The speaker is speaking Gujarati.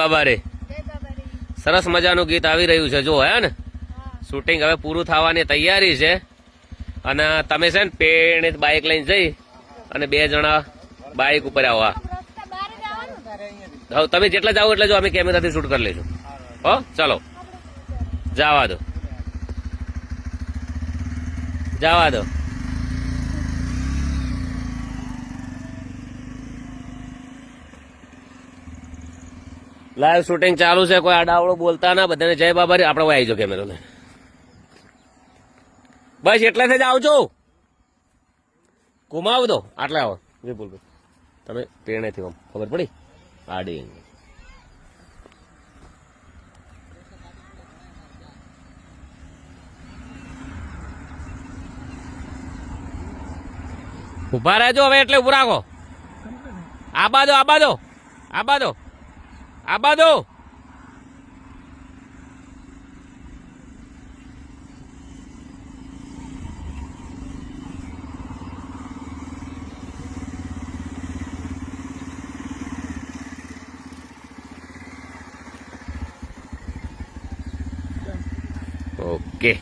બાબા રે. સરસ મજાનું ગીત આવી રહ્યું છે જો હે ને? શૂટિંગ હવે પૂરું થવાની તૈયારી છે. અને તમે છે ને પેણ બાઇક લઈને જઈ અને બે જણા બાઇક ઉપર આવવા હવે તમે જેટલા જાઓ એટલે જો અમે કેમેરાથી શૂટ કરી લઈશું. હો ચાલો. જવા દો. જવા દો. લાઈવ શૂટિંગ ચાલુ છે, કોઈ આડાવડો બોલતા ના, બધાને જય બાબા આપણે આવી જાઓ કેમેરો બસ એટલેથી જ આવજો. ઘુમાવ દો. આટલે આવો. વિપુલ તમે પેણેથી આમ ખબર પડી? આડી ઊભા રહેજો હવે એટલે ઉભું રાખો. આબા દો આબા દો આબા દો આબા દો ઓકે